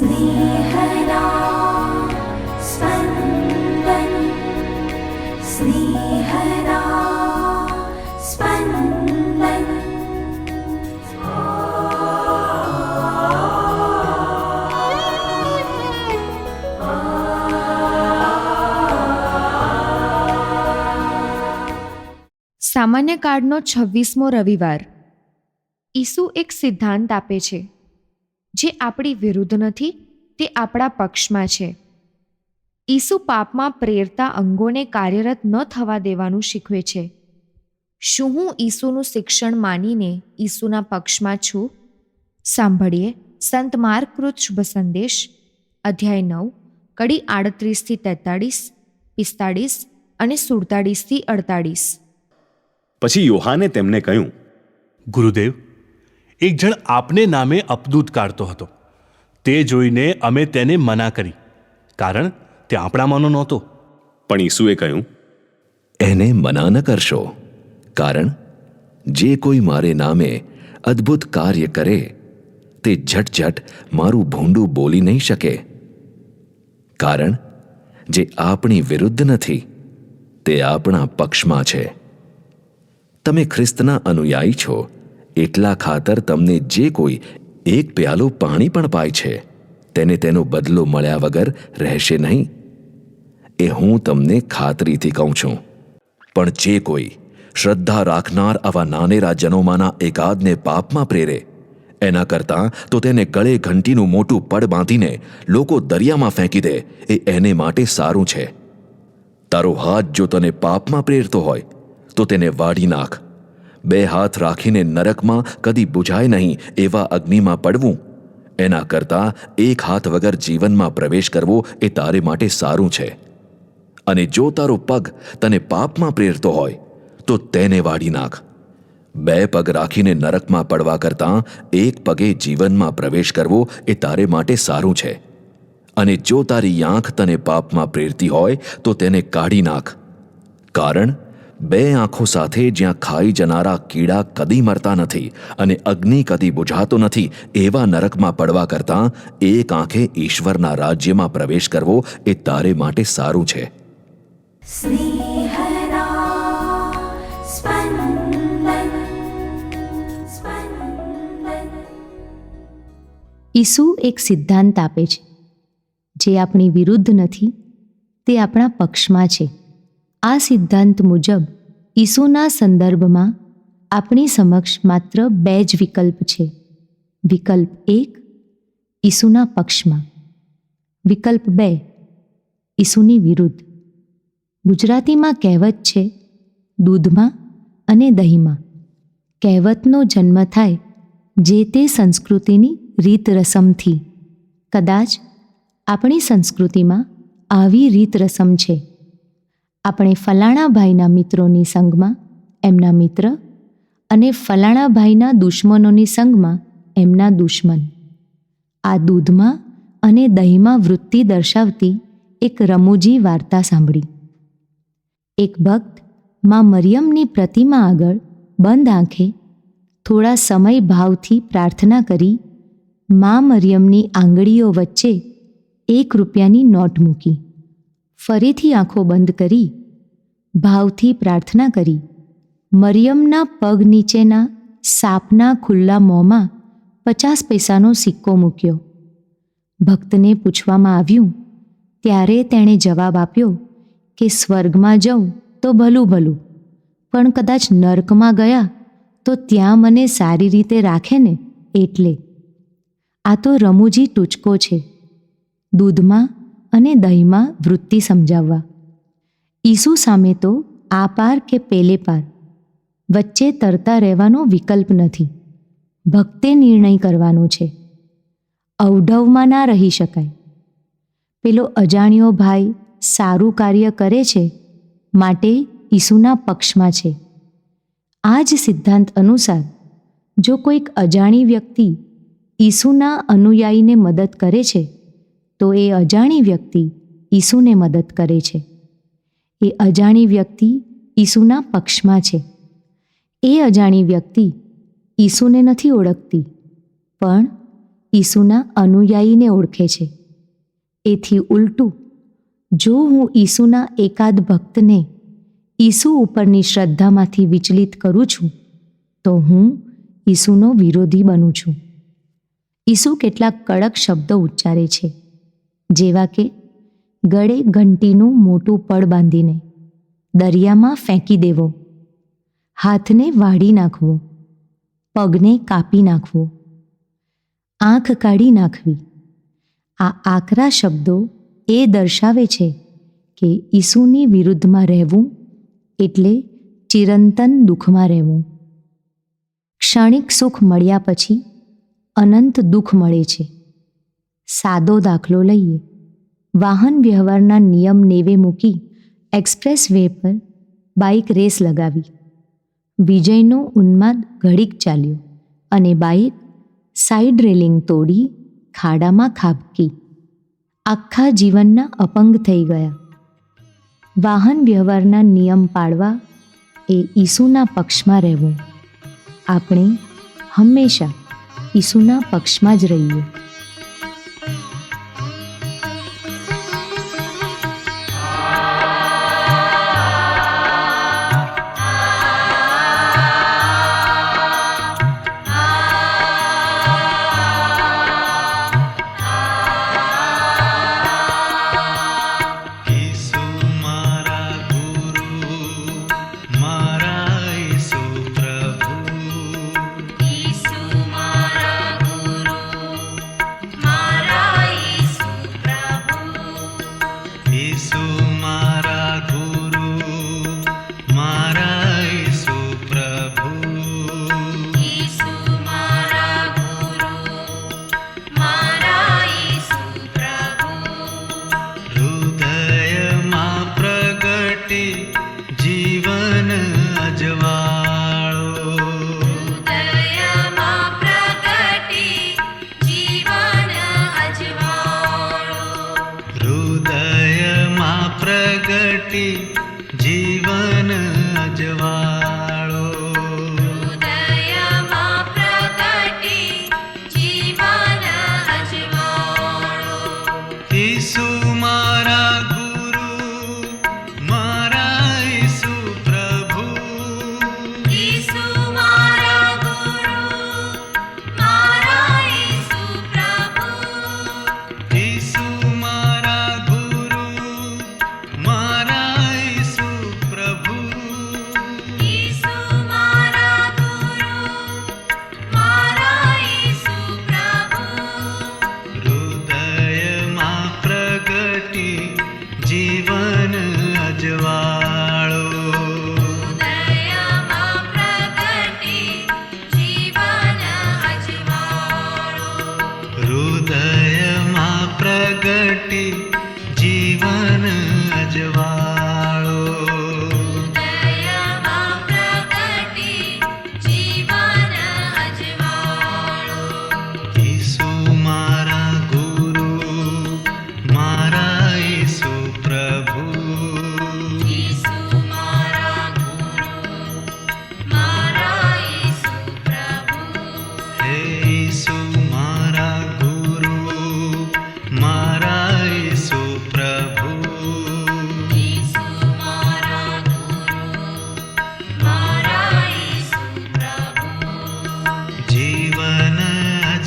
स्नेहदा स्पन्दन् स्नेहदा स्पन्दन् સામાન્ય કાળનો છવ્વીસમો રવિવાર ઈસુ એક સિદ્ધાંત આપે છે જે આપણી વિરુદ્ધ નથી તે આપણા પક્ષમાં છે. ઈસુ પાપમાં પ્રેરતા અંગોને કાર્યરત ન થવા દેવાનું શીખવે છે. શું હું ઈસુનું શિક્ષણ માનીને ઈસુના પક્ષમાં છું? સાંભળીએ સંત માર્કૃત શુભ સંદેશ અધ્યાય નવ કડી આડત્રીસથી તેતાળીસ પિસ્તાળીસ અને સુડતાળીસથી અડતાળીસ. પછી યોહાને તેમને કહ્યું ગુરુદેવ એક જણ આપને નામે અપદૂત કાઢતો હતો. તે જોઈને અમે તેને મના કરી કારણ તે આપણામાંનો નહોતો. પણ ઈસુએ કહ્યું એને મના ન કરશો કારણ જે કોઈ મારે નામે અદ્ભુત કાર્ય કરે તે ઝટઝટ મારું ભૂંડું બોલી નહીં શકે. કારણ જે આપણી વિરુદ્ધ નથી તે આપણા પક્ષમાં છે. તમે ખ્રિસ્તના અનુયાયી છો એટલા ખાતર તમને જે કોઈ એક પ્યાલું પાણી પણ પાય છે, તેને તેનો બદલો મળ્યા વગર રહેશે નહીં. એ હું તમને ખાતરીથી કહું છું. પણ જે કોઈ શ્રદ્ધા રાખનાર આવા નાનેરા જનોમાંના એકાદને પાપમાં પ્રેરે, એના કરતાં તો તેને ગળે ઘંટીનું મોટું પડ બાંધીને લોકો દરિયામાં ફેંકી દે, એ એને માટે સારું છે. તારો હાથ જો તને પાપમાં પ્રેરતો હોય, તો તેને વાઢી નાખ. બે હાથ રાખીને નરકમાં કદી બુઝાય નહીં, એવા અગ્નિમાં પડવું. એના કરતાં એક હાથ વગર જીવનમાં પ્રવેશ કરવો એ તારે માટે સારું છે. અને જો તારો પગ તને પાપમાં પ્રેરતો હોય, તો તેને વાળી નાખ. બે પગ રાખીને નરકમાં પડવા કરતાં એક પગે જીવનમાં પ્રવેશ કરવો એ તારે માટે સારું છે. અને જો તારી આંખ તને પાપમાં પ્રેરતી હોય, તો તેને કાઢી નાખ. કારણ બે આંખો સાથે જ્યાં ખાઈ જનારા કીડા કદી મરતા નથી અને અગ્નિ કદી બુઝાતો નથી એવા નરકમાં પડવા કરતાં એક આંખે ઈશ્વરના રાજ્યમાં પ્રવેશ કરવો એ તારે માટે સારું છે. ઈસુ એક સિદ્ધાંત આપે છે. જે આપણી વિરુદ્ધ નથી તે આપણા પક્ષમાં છે. આ સિદ્ધાંત મુજબ ઈસુના સંદર્ભમાં આપણી સમક્ષ માત્ર બે જ વિકલ્પ છે. વિકલ્પ એક, ઈસુના પક્ષમાં. વિકલ્પ બે, ઈસુની વિરુદ્ધ. ગુજરાતીમાં કહેવત છે, દૂધમાં અને દહીંમાં. કહેવતનો જન્મ થાય જે તે સંસ્કૃતિની રીત રસમથી કદાચ આપણી સંસ્કૃતિમાં આવી રીત રસમ છે. આપણે ફલાણા ભાઈના મિત્રોની સંગમાં, એમના મિત્ર અને ફલાણા ભાઈના દુશ્મનોની સંગમાં એમના દુશ્મન. આ દૂધમાં અને દહીંમાં વૃત્તિ દર્શાવતી એક રમૂજી વાર્તા સાંભળી. એક ભક્તમાં મરિયમની પ્રતિમા આગળ બંધ આંખે થોડા સમય ભાવથી પ્રાર્થના કરી મા મરિયમની આંગળીઓ વચ્ચે એક રૂપિયાની નોટ મૂકી. ફરીથી આંખો બંધ કરી, ભાવથી પ્રાર્થના કરી, મરિયમના પગ નીચેના સાપના ખુલ્લા મોંમાં પચાસ પૈસાનો સિક્કો મૂક્યો. ભક્તને પૂછવામાં આવ્યું, ત્યારે તેણે જવાબ આપ્યો કે સ્વર્ગમાં જઉં તો ભલું ભલું, પણ કદાચ નર્કમાં ગયા તો ત્યાં મને સારી રીતે રાખે ને એટલે. આ તો રમૂજી ટૂચકો છે. દૂધમાં અને દહીંમાં વૃત્તિ સમજાવવા. ઈસુ સામે તો આ પાર કે પેલે પાર, વચ્ચે તરતા રહેવાનો વિકલ્પ નથી. ભક્તે નિર્ણય કરવાનો છે. અવઢવમાં ના રહી શકાય. પેલો અજાણ્યો ભાઈ સારું કાર્ય કરે છે, માટે ઈસુના પક્ષમાં છે. આ જ સિદ્ધાંત અનુસાર, જો કોઈક અજાણી વ્યક્તિ ઈસુના અનુયાયીને મદદ કરે છે તો એ અજાણી વ્યક્તિ ઈસુને મદદ કરે છે. એ અજાણી વ્યક્તિ ઈસુના પક્ષમાં છે. એ અજાણી વ્યક્તિ ઈસુને નથી ઓળખતી, પણ ઈસુના અનુયાયીને ઓળખે છે. એથી ઉલટું, જો હું ઈસુના એકાદ ભક્તને ઈસુ ઉપરની શ્રદ્ધામાંથી વિચલિત કરું છું, તો હું ઈસુનો વિરોધી બનું છું. ઈસુ કેટલાક કડક શબ્દો ઉચ્ચારે છે. જેવા કે ગળે ઘંટીનું મોટું પડ બાંધીને દરિયામાં ફેંકી દેવો. હાથને વાળી નાખવો. પગને કાપી નાખવો. આંખ કાઢી નાખવી. આ આકરા શબ્દો એ દર્શાવે છે કે ઈસુની વિરુદ્ધમાં રહેવું એટલે ચિરંતન દુઃખમાં રહેવું. ક્ષણિક સુખ મળ્યા પછી અનંત દુઃખ મળે છે. સાદો દાખલો લઈએ. વાહન વ્યવહારના નિયમ નેવે મૂકી એક્સપ્રેસ વે પર બાઇક રેસ લગાવી. વિજયનો ઉન્માદ ઘડીક ચાલ્યો અને બાઇક સાઇડ રેલિંગ તોડી ખાડામાં ખાબકી. આખા જીવનના અપંગ થઈ ગયા. વાહન વ્યવહારના નિયમ પાળવા એ ઈસુના પક્ષમાં રહેવું. આપણે હંમેશા ઈસુના પક્ષમાં જ રહીએ. પ્રગટી જીવન અજવાળો જીવન અજવાળો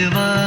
நிஜவா